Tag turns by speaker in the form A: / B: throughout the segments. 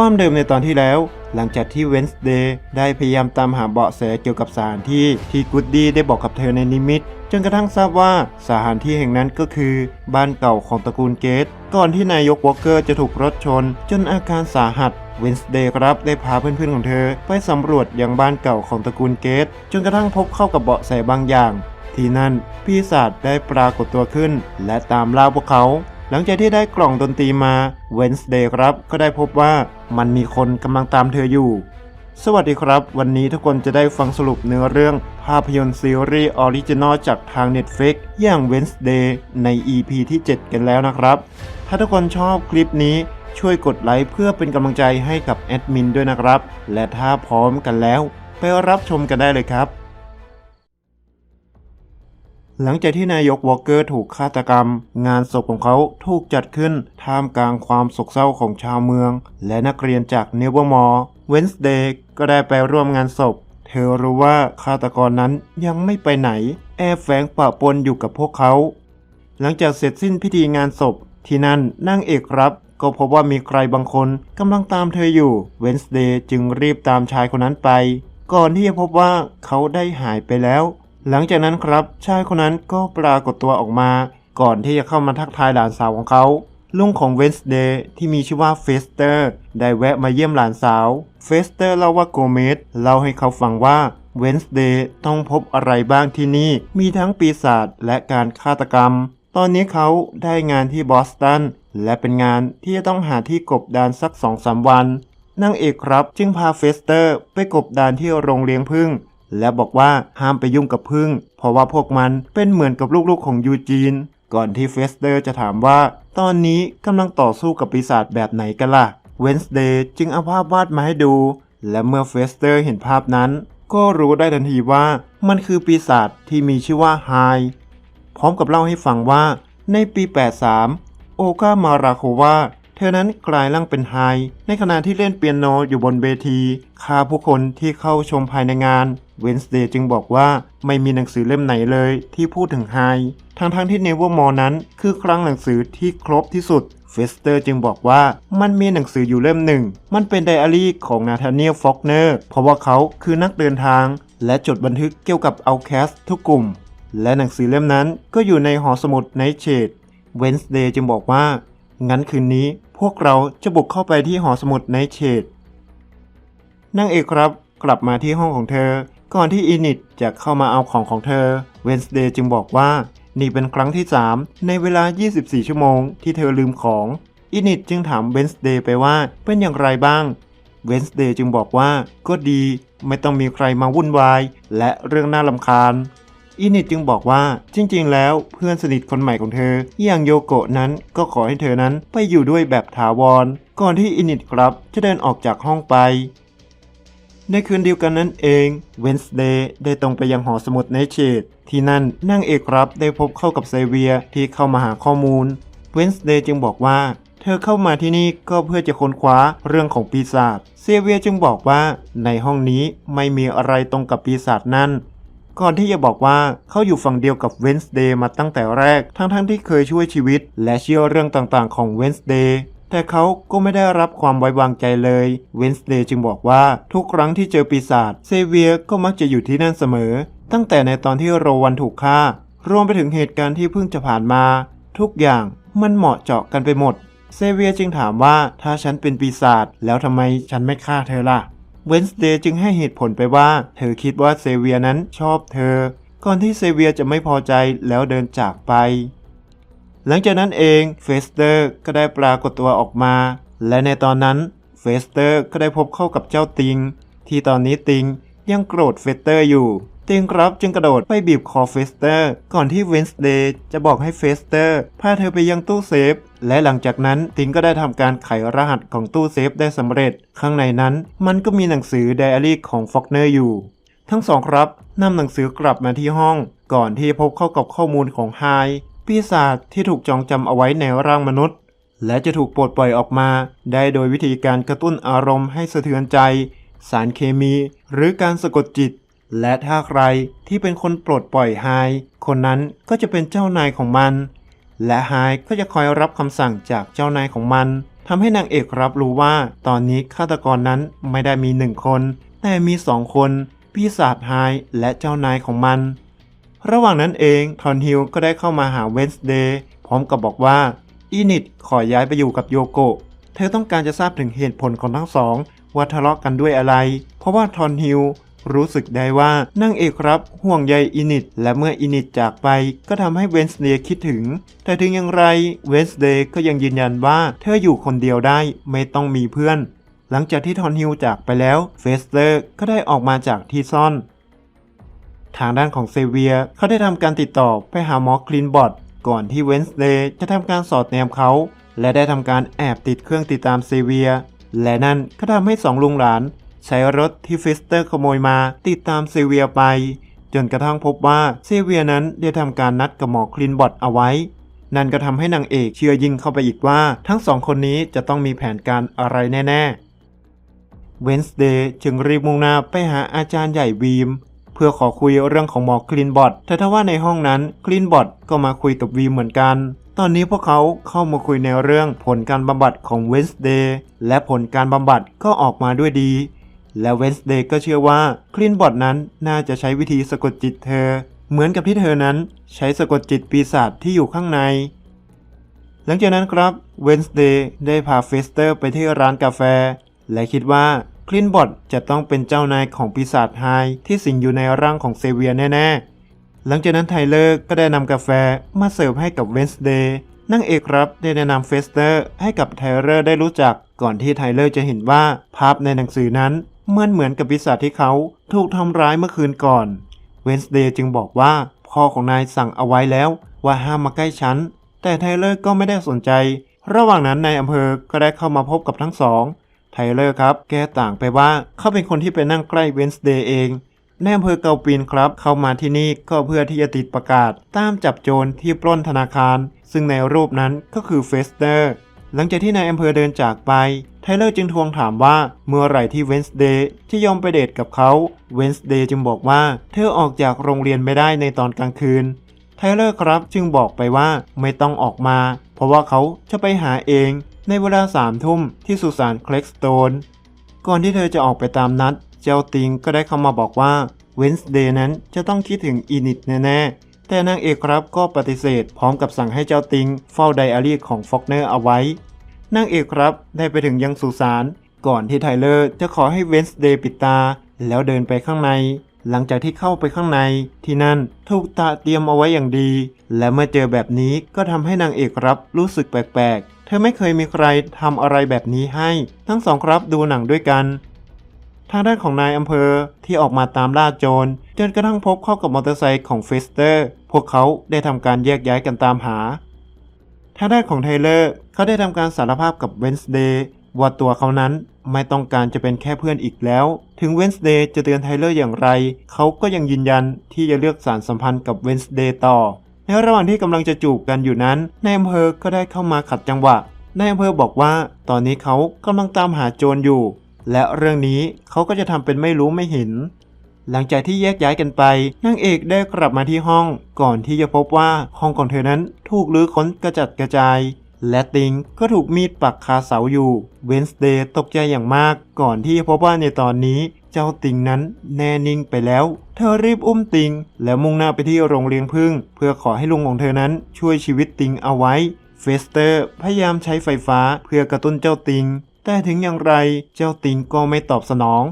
A: ความเดิมในตอนที่แล้ว หลังจากที่เวนส์เดย์ได้พยายามตามหาเบาะแสเกี่ยวกับสถานที่ที่กูดดี้ได้บอกกับเธอในนิมิต จนกระทั่งทราบว่าสถานที่แห่งนั้นก็คือ บ้านเก่าของตระกูลเกต ก่อนที่นายกวอลเกอร์จะถูกรถชน จนอาการสาหัสเวนส์เดย์ครับได้พาเพื่อนๆของเธอ ไปสำรวจยังบ้านเก่าของตระกูลเกต จนกระทั่งพบเข้ากับเบาะแสบางอย่าง ที่นั่นปีศาจได้ปรากฏตัวขึ้น และตามล่าพวกเขา หลังจากที่ได้กล่องดนตรีมาเวนส์เดย์ครับ ก็ได้พบว่ามันมีคนกำลังตามเธออยู่ สวัสดีครับ วันนี้ทุกคนจะได้ฟังสรุปเนื้อเรื่องภาพยนตร์ซีรีส์ออริจินอลจากทาง Netflix อย่าง Wednesday ใน EP ที่ 7 กันแล้วนะครับ ถ้าทุกคนชอบคลิปนี้ช่วยกดไลค์เพื่อเป็นกำลังใจให้กับแอดมินด้วยนะครับ และถ้าพร้อมกันแล้ว ไปรับชมกันได้เลยครับ หลังจากที่นายกวอลเกอร์ถูกฆาตกรรม งานศพของเขาถูกจัดขึ้นท่ามกลางความโศกเศร้าของชาวเมือง และนักเรียนจากเนเวอร์มอร์เวนส์เดย์ก็ได้ไปร่วมงานศพ เธอรู้ว่าฆาตกรนั้นยังไม่ไปไหน แอบแฝงปะปนอยู่กับพวกเขา หลังจากเสร็จสิ้นพิธีงานศพ ที่นั่นนั่งเอกรับ ก็พบว่ามีใครบางคนกำลังตามเธออยู่เวนส์เดย์จึงรีบตามชายคนนั้นไป ก่อนที่จะพบว่าเขาได้หายไปแล้ว หลังจากนั้นครับชายคนนั้นก็ปรากฏตัวออกมา ก่อนที่จะเข้ามาทักทายหลานสาวของเขาลุงของเวนส์เดย์ที่มีชื่อว่าเฟสเตอร์ได้แวะมาเยี่ยมหลานสาว เฟสเตอร์เล่าว่าโกเมสเล่าให้เขาฟังว่าเวนส์เดย์ต้องพบอะไรบ้างที่นี่ มีทั้งปีศาจและการฆาตกรรม ตอนนี้เขาได้งานที่บอสตัน และเป็นงานที่จะต้องหาที่กบดานสักสองสามวันนางเอกครับจึงพาเฟสเตอร์ไปกบดานที่โรงเลี้ยงผึ้ง และบอกว่าห้ามไปยุ่งกับผึ้งเพราะว่าพวกมันเป็นเหมือนกับลูกๆของยูจีน ก่อนที่เฟสเตอร์จะถามว่า ตอนนี้กำลังต่อสู้กับปีศาจแบบไหนกันล่ะ เวนส์เดย์จึงเอาภาพวาดมาให้ดู และเมื่อเฟสเตอร์เห็นภาพนั้น ก็รู้ได้ทันทีว่ามันคือปีศาจที่มีชื่อว่าไฮพร้อมกับเล่าให้ฟังว่าในปี 83 โอกามาราโควา เธอนั้นกลายร่างเป็นไฮในขณะที่เล่นเปียโนอยู่บนเวทีฆ่าผู้คนที่เข้าชมภายในงานเวนส์เดย์จึงบอกว่าไม่มีหนังสือเล่มไหนเลยที่พูดถึงไฮทั้งทั้งๆที่เนเวอร์มอนั้นคือครั้งหนังสือที่ครบที่สุดเฟสเตอร์จึงบอกว่ามันมีหนังสืออยู่เล่มหนึ่ง มันเป็นไดอารี่ของนาธาเนียลฟอกเนอร์เพราะว่าเขาคือนักเดินทาง และจดบันทึกเกี่ยวกับเอาแคสทุกกลุ่ม และหนังสือเล่มนั้นก็อยู่ในหอสมุดไนเชดเวนส์เดย์จึงบอกว่า งั้นคืนนี้ พวกเราจะบุกเข้าไปที่หอสมุดไนเชดนางเอกครับกลับมาที่ห้องของเธอ ก่อนที่อินิตจะเข้ามาเอาของของเธอ เวนส์เดย์จึงบอกว่า นี่เป็นครั้งที่ 3 ในเวลา 24 ชั่วโมงที่เธอลืมของ อินิตจึงถามเวนส์เดย์ไปว่าเป็นอย่างไรบ้าง เวนส์เดย์จึงบอกว่าก็ดี ไม่ต้องมีใครมาวุ่นวาย และเรื่องน่าลำคาญ อินิตจึงบอกว่าจริงๆ แล้วเพื่อนสนิทคนใหม่ของเธออย่างโยโกะนั้นก็ขอให้เธอนั้นไปอยู่ด้วยแบบถาวร ก่อนที่อินิตครับจะเดินออกจากห้องไป ในคืนเดียวกันนั้นเองเวนส์เดย์ได้ตรงไปยังหอสมุดในเชดที่นั่นนางเอกครับได้พบเข้ากับเซเวียที่เข้ามาหาข้อมูลเวนส์เดย์จึงบอกว่าเธอเข้ามาที่นี่ก็เพื่อจะค้นคว้าเรื่องของปีศาจ เซเวียจึงบอกว่าในห้องนี้ไม่มีอะไรตรงกับปีศาจนั่น ก่อนที่จะบอกว่าเขาอยู่ฝั่งเดียวกับเวนส์เดย์มาตั้งแต่แรก ทั้งๆทที่เคยช่วยชีวิต และเชื่อเรื่องต่างๆของเวนส์เดย์แต่เขาก็ไม่ได้รับความไว้วางใจเลย เวนส์เดย์จึงบอกว่าทุกครั้งที่เจอปีศาจเซเวียก็มักจะอยู่ที่นั่นเสมอ ตั้งแต่ในตอนที่โรวันถูกฆ่า รวมไปถึงเหตุการณ์ที่เพิ่งจะผ่านมา ทุกอย่างมันเหมาะเจาะกันไปหมด เซเวียจึงถามว่าถ้าฉันเป็นปีศาจแล้วทำไมฉันไม่ฆ่าเธอล่ะ เวนส์เดย์จึงให้เหตุผลไปว่า เธอคิดว่าเซเวียนั้นชอบเธอ ก่อนที่เซเวียจะไม่พอใจแล้วเดินจากไป หลังจากนั้นเองเฟสเตอร์ก็ได้ปรากฏตัวออกมา และในตอนนั้นเฟสเตอร์ก็ได้พบเข้ากับเจ้าติง ที่ตอนนี้ติงยังโกรธเฟสเตอร์อยู่ ติงครับจึงกระโดดไปบีบคอเฟสเตอร์ ก่อนที่เวนส์เดย์จะบอกให้เฟสเตอร์พาเธอไปยังตู้เซฟ และหลังจากนั้นติงก็ได้ทำการไขรหัสของตู้เซฟได้สำเร็จ ข้างในนั้นมันก็มีหนังสือไดอารี่ของฟอกเนอร์อยู่ ทั้งสองครับนำหนังสือกลับมาที่ห้อง ก่อนที่พบเข้ากับข้อมูลของไฮปีศาจที่ถูกจองจำเอาไว้ในร่างมนุษย์ และจะถูกปลดปล่อยออกมา ได้โดยวิธีการกระตุ้นอารมณ์ให้สะเทือนใจ สารเคมี หรือการสะกดจิต และถ้าใครที่เป็นคนปลดปล่อยไฮคนนั้นก็จะเป็นเจ้านายของมัน และไฮก็จะคอยรับคำสั่งจากเจ้านายของมันทำให้นางเอกรับรู้ว่าตอนนี้ฆาตกรนั้นไม่ได้มีหนึ่งคน แต่มีสองคนปีศาจไฮและเจ้านายของมัน ระหว่างนั้นเองทอนฮิลก็ได้เข้ามาหาเวนส์เดย์พร้อมกับบอกว่าอีนิดขอย้ายไปอยู่กับโยโกะเธอต้องการจะทราบถึงเหตุผลของทั้งสองว่าทะเลาะกันด้วยอะไร เพราะว่าทอนฮิล รู้สึกได้ว่านางเอกครับห่วงใยอินิดและเมื่ออินิดจากไปก็ทำให้เวนส์เดย์คิดถึง แต่ถึงอย่างไรเวนส์เดย์ก็ยังยืนยันว่าเธออยู่คนเดียวได้ไม่ต้องมีเพื่อน หลังจากที่ทอนฮิลจากไปแล้วเฟสเตอร์ก็ได้ออกมาจากที่ซ่อน ทางด้านของเซเวียเขาได้ทำการติดต่อไปหาหมอคลีนบอทก่อนที่เวนส์เดย์จะทำการสอดแนมเขา และได้ทำการแอบติดเครื่องติดตามเซเวีย และนั่นก็ทำให้สองลุงหลาน ใช้รถที่ฟิสเตอร์ขโมยมาติดตามเซเวียไป จนกระทั่งพบว่าเซเวียนั้นได้ทำการนัดกับหมอคลีนบอทเอาไว้ นั่นก็ทำให้นางเอกเชื่อยิ่งเข้าไปอีกว่า ทั้งสองคนนี้จะต้องมีแผนการอะไรแน่ๆเวนส์เดย์จึงรีบมุ่งหน้าไปหาอาจารย์ใหญ่วีมเพื่อขอคุยเรื่องของหมอคลีนบอทแต่ถ้าว่าในห้องนั้นคลีนบอทก็มาคุยกับวีมเหมือนกัน ตอนนี้พวกเขาเข้ามาคุยในเรื่องผลการบำบัดของเวนส์เดย์และผลการบำบัดก็ออกมาด้วยดี และเวนส์เดย์ก็เชื่อว่าคลีนบอทนั้นน่าจะใช้วิธีสะกดจิตเธอ เหมือนกับที่เธอนั้นใช้สะกดจิตปีศาจที่อยู่ข้างใน หลังจากนั้นครับเวนส์เดย์ได้พาเฟสเตอร์ไปที่ร้านกาแฟ และคิดว่าคลินบอทจะต้องเป็นเจ้านายของปีศาจไฮที่สิงอยู่ในร่างของเซเวียแน่ๆ หลังจากนั้นไทเลอร์ก็ได้นำกาแฟมาเสิร์ฟให้กับเวนส์เดย์นั่งเอกครับได้แนะนำเฟสเตอร์ให้กับไทเลอร์ได้รู้จักก่อนที่ไทเลอร์จะเห็นว่าภาพในหนังสือนั้น มือนเหมือนกับปีศาจที่เขาถูกทำร้ายเมื่อคืนก่อน เวนส์เดย์จึงบอกว่าพ่อของนายสั่งเอาไว้แล้วว่าห้ามมาใกล้ฉัน แต่ไทเลอร์ก็ไม่ได้สนใจ ระหว่างนั้นนายอำเภอก็ได้เข้ามาพบกับทั้งสอง ไทเลอร์ครับ แกต่างไปว่าเขาเป็นคนที่ไปนั่งใกล้เวนส์เดย์เองในอำเภอเกาปีนครับ เข้ามาที่นี่ก็เพื่อที่จะติดประกาศ ตามจับโจรที่ปล้นธนาคาร ซึ่งในรูปนั้นก็คือเฟสเตอร์ หลังจากที่นายอำเภอเดินจากไป ไทเลอร์จึงทวงถามว่าเมื่อไหร่ที่เวนส์เดย์จะยอมไปเดทกับเขา เวนส์เดย์จึงบอกว่าเธอออกจากโรงเรียนไม่ได้ในตอนกลางคืน ไทเลอร์ครับจึงบอกไปว่าไม่ต้องออกมา เพราะว่าเขาจะไปหาเองในเวลาสามทุ่มที่สุสานเคล็กสโตน ก่อนที่เธอจะออกไปตามนัด เจ้าติงก็ได้เข้ามาบอกว่าเวนส์เดย์นั้นจะต้องคิดถึงอีนิดแน่ๆ แต่นางเอกครับก็ปฏิเสธพร้อมกับสั่งให้เจ้าติงเฝ้าไดอารี่ของฟอกเนอร์เอาไว้ นางเอกครับได้ไปถึงยังสุสานก่อนที่ไทเลอร์จะขอให้เวนส์เดย์ปิดตา แล้วเดินไปข้างใน หลังจากที่เข้าไปข้างในที่นั่นถูกตาเตรียมเอาไว้อย่างดี และเมื่อเจอแบบนี้ก็ทำให้นางเอกครับรู้สึกแปลกๆ เธอไม่เคยมีใครทำอะไรแบบนี้ให้ ทั้งสองครับดูหนังด้วยกัน ทางด้านของนายอำเภอที่ออกมาตามล่าโจรจนกระทั่งพบเข้ากับมอเตอร์ไซค์ของเฟสเตอร์ พวกเขาได้ทำการแยกย้ายกันตามหา ทางด้านของไทเลอร์เขาได้ทำการสารภาพกับเวนส์เดย์ว่าตัวเขานั้นไม่ต้องการจะเป็นแค่เพื่อนอีกแล้ว ถึงเวนส์เดย์จะเตือนไทเลอร์อย่างไร เขาก็ยังยืนยันที่จะเลือกสารสัมพันธ์กับเวนส์เดย์ต่อ ในระหว่างที่กำลังจะจูบกันอยู่นั้นนายอำเภอก็ได้เข้ามาขัดจังหวะนายอำเภอบอกว่า ตอนนี้เขากำลังตามหาโจรอยู่ และเรื่องนี้เขาก็จะทำเป็นไม่รู้ไม่เห็น หลังจากที่แยกย้ายกันไปนางเอกได้กลับมาที่ห้อง ก่อนที่จะพบว่าห้องของเธอนั้นถูกลื้อค้นกระจัดกระจาย และติงก็ถูกมีดปักคาเสาอยู่ เวนส์เดย์ตกใจอย่างมาก ก่อนที่จะพบว่าในตอนนี้เจ้าติงนั้นแน่นิ่งไปแล้ว เธอรีบอุ้มติง แล้วมุ่งหน้าไปที่โรงเลี้ยงพึ่งเพื่อขอให้ลุงของเธอนั้นช่วยชีวิตติงเอาไว้ เฟสเตอร์พยายามใช้ไฟฟ้าเพื่อกระตุ้นเจ้าติง แต่ถึงอย่างไรเจ้าติงก็ไม่ตอบสนอง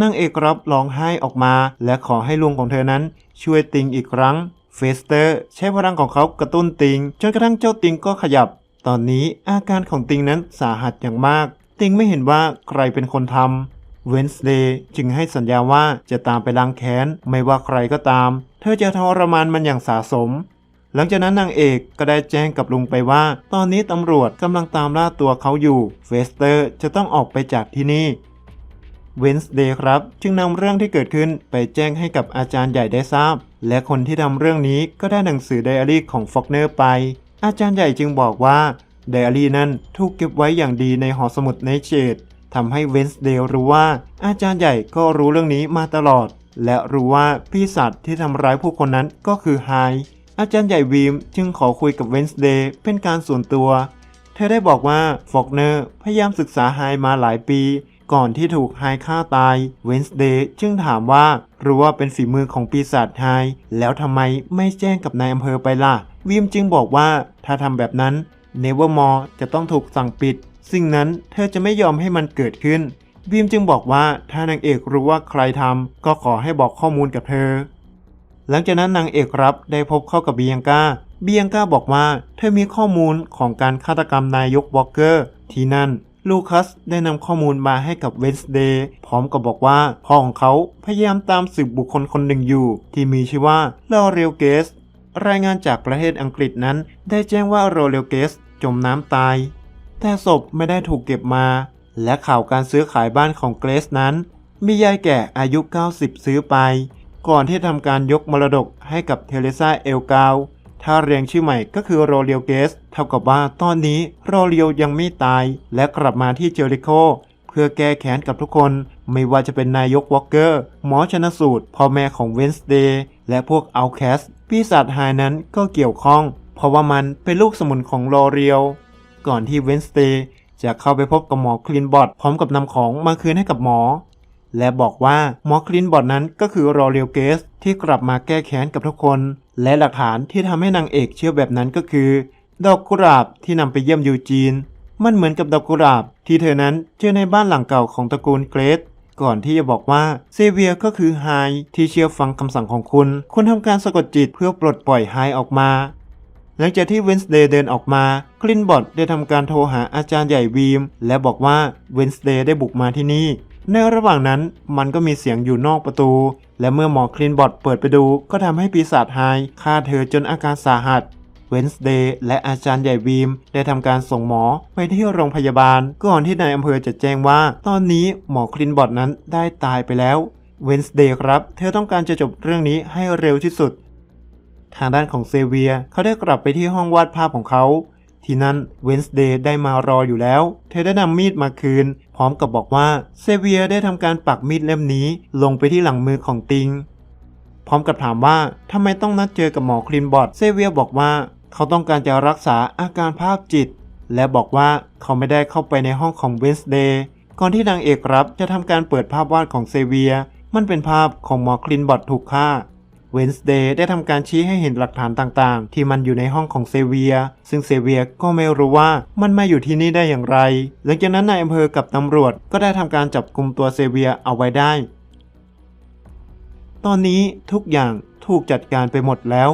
A: นางเอกรับร้องไห้ออกมา และขอให้ลุงของเธอนั้น ช่วยติงอีกครั้ง เฟสเตอร์ ใช้พลังของเขากระตุ้นติง จนกระทั่งเจ้าติงก็ขยับ ตอนนี้อาการของติงนั้นสาหัสอย่างมาก ติงไม่เห็นว่าใครเป็นคนทำเวนส์เดย์จึงให้สัญญาว่าจะตามไปล้างแค้น ไม่ว่าใครก็ตาม เธอจะทรมานมันอย่างสาสม หลังจากนั้นนางเอกก็ได้แจ้งกับลุงไปว่า ตอนนี้ตำรวจกำลังตามล่าตัวเขาอยู่ เฟสเตอร์จะต้องออกไปจากที่นี่เวนส์เดย์ครับ จึงนำเรื่องที่เกิดขึ้นไปแจ้งให้กับอาจารย์ใหญ่ได้ทราบ และคนที่ทำเรื่องนี้ก็ได้หนังสือไดอารี่ของฟอกเนอร์ไป อาจารย์ใหญ่จึงบอกว่าไดอารี่นั้นถูกเก็บไว้อย่างดีในหอสมุดในเชดทำให้เวนส์เดย์รู้ว่า อาจารย์ใหญ่ก็รู้เรื่องนี้มาตลอด และรู้ว่าพี่สัตว์ที่ทำร้ายผู้คนนั้นก็คือไฮ อาจารย์ใหญ่วีมจึงขอคุยกับเวนส์เดย์เป็นการส่วนตัว เธอได้บอกว่าฟอกเนอร์พยายามศึกษาไฮมาหลายปี ก่อนที่ถูกไฮฆ่าตาย เวนส์เดย์จึงถามว่ารู้ว่าเป็นฝีมือของปีศาจไฮแล้วทำไมไม่แจ้งกับนายอำเภอไปล่ะวิมจึงบอกว่าถ้าทำแบบนั้นเนเวอร์มอร์จะต้องถูกสั่งปิด สิ่งนั้นเธอจะไม่ยอมให้มันเกิดขึ้นวิมจึงบอกว่าถ้านางเอกรู้ว่าใครทำก็ขอให้บอกข้อมูลกับเธอ หลังจากนั้นนางเอกรับได้พบเข้ากับเบียงกาเบียงกาบอกว่า เธอมีข้อมูลของการฆาตกรรมนายกวอลเกอร์ ที่นั่นลูคัสได้นำข้อมูลมาให้กับเวนส์เดย์พร้อมกับบอกว่าพ่อของเขาพยายามตามสืบบุคคลคนหนึ่งอยู่ ที่มีชื่อว่าลอเรลเกส รายงานจากประเทศอังกฤษนั้น ได้แจ้งว่าโรเลลเกสจมน้ำตาย แต่ศพไม่ได้ถูกเก็บมา และข่าวการซื้อขายบ้านของเกรซนั้น มียายแก่อายุ 90 ซื้อไป ก่อนที่ทำการยกมรดกให้กับเทเลซาเอลกาวถ้าเรียงชื่อใหม่ก็คือโรเลียวเกส เท่ากับว่าตอนนี้โรเลียวยังไม่ตาย และกลับมาที่เจอริโค เพื่อแก้แค้นกับทุกคน ไม่ว่าจะเป็นนายกวอลเกอร์ หมอชนสูตร พ่อแม่ของเวนส์เดย์และพวกเอาแคสปีศาจหายนั้นก็เกี่ยวข้อง เพราะว่ามันเป็นลูกสมุนของโรเรียว ก่อนที่เวนส์เดย์จะเข้าไปพบกับหมอคลินบอดพร้อมกับนำของมาคืนให้กับหมอ และบอกว่าหมอคลินบอดนั้นก็คือโรเรียวเกสที่กลับมาแก้แค้นกับทุกคน และหลักฐานที่ทำให้นางเอกเชื่อแบบนั้นก็คือ ดอกกุหลาบที่นำไปเยี่ยมยูจีน มันเหมือนกับดอกกุหลาบที่เธอนั้นเจอในบ้านหลังเก่าของตระกูลเกรซก่อนที่จะบอกว่าเซเวียก็คือไฮที่เชื่อฟังคำสั่งของคุณ คุณทำการสะกดจิตเพื่อปลดปล่อยไฮออกมา หลังจากที่เวนส์เดย์เดินออกมา คลินบอดได้ทำการโทรหาอาจารย์ใหญ่วีม และบอกว่าเวนส์เดย์ได้บุกมาที่นี่ ในระหว่างนั้นมันก็มีเสียงอยู่นอกประตู และเมื่อหมอคลินบอดเปิดไปดู ก็ทำให้ปีศาจไฮฆ่าเธอจนอาการสาหัสเวนส์เดย์และอาจารย์ใหญ่วีมได้ทำการส่งหมอไปที่โรงพยาบาล ก่อนที่นายอำเภอจะแจ้งว่า ตอนนี้หมอคลินบอดนั้นได้ตายไปแล้วเวนส์เดย์ครับ เธอต้องการจะจบเรื่องนี้ให้เร็วที่สุด ทางด้านของเซเวียเขาได้กลับไปที่ห้องวาดภาพของเขา ที่นั่นเวนส์เดย์ได้มารออยู่แล้ว เธอได้นำมีดมาคืน พร้อมกับบอกว่าเซเวียได้ทำการปักมีดเล่มนี้ลงไปที่หลังมือของติง พร้อมกับถามว่าทำไมต้องนัดเจอกับหมอคลินบอดเซเวียบอกว่า เขาต้องการจะรักษาอาการภาพจิต และบอกว่าเขาไม่ได้เข้าไปในห้องของเวนส์เดย์ก่อนที่นางเอกรับจะทำการเปิดภาพวาดของเซเวีย มันเป็นภาพของหมอคลินบอดถูกฆ่า เวนส์เดย์ได้ทำการชี้ให้เห็นหลักฐานต่างๆ ที่มันอยู่ในห้องของเซเวีย ซึ่งเซเวียก็ไม่รู้ว่ามันมาอยู่ที่นี่ได้อย่างไร หลังจากนั้นนายอำเภอกับตำรวจก็ได้ทำการจับกลุ่มตัวเซเวียเอาไว้ได้ ตอนนี้ทุกอย่างถูกจัดการไปหมดแล้ว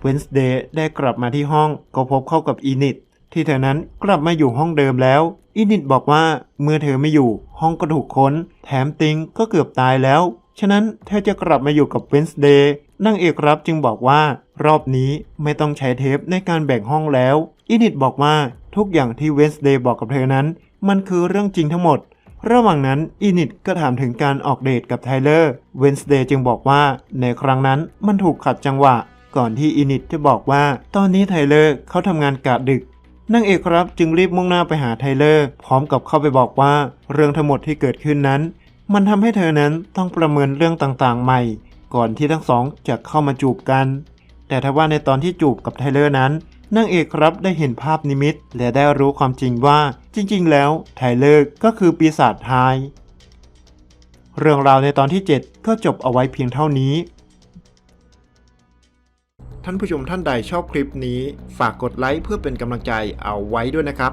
A: เวนส์เดย์ได้กลับมาที่ห้องก็พบเข้ากับอีนิตที่เธอนั้นกลับมาอยู่ห้องเดิมแล้วอีนิตบอกว่าเมื่อเธอไม่อยู่ ห้องก็ถูกค้น แถมติงก็เกือบตายแล้ว ฉะนั้นเธอจะกลับมาอยู่กับเวนส์เดย์นางเอกรับจึงบอกว่ารอบนี้ไม่ต้องใช้เทปในการแบ่งห้องแล้วอีนิตบอกว่าทุกอย่างที่เวนส์เดย์บอกกับเธอนั้น มันคือเรื่องจริงทั้งหมด ระหว่างนั้นอีนิตก็ถามถึงการออกเดทกับไทเลอร์เวนส์เดย์จึงบอกว่าในครั้งนั้นมันถูกขัดจังหวะ ก่อนที่อีนิตจะบอกว่าตอนนี้ไทเลอร์เขาทำงานกะดึกนางเอกครับจึงรีบมุ่งหน้าไปหาไทเลอร์ พร้อมกับเข้าไปบอกว่า เรื่องทั้งหมดที่เกิดขึ้นนั้น มันทำให้เธอนั้นต้องประเมินเรื่องต่างๆ ใหม่ ก่อนที่ทั้งสองจะเข้ามาจูบกัน แต่ถ้าว่าในตอนที่จูบกับไทเลอร์นั้นนางเอกครับได้เห็นภาพนิมิต และได้รู้ความจริงว่าจริง ๆ แล้วไทเลอร์ก็คือปีศาจไฮเรื่องราวในตอนที่ 7 ก็จบเอาไว้เพียงเท่านี้ ท่านผู้ชมท่านใดชอบคลิปนี้ ฝากกดไลค์เพื่อเป็นกำลังใจเอาไว้ด้วยนะครับ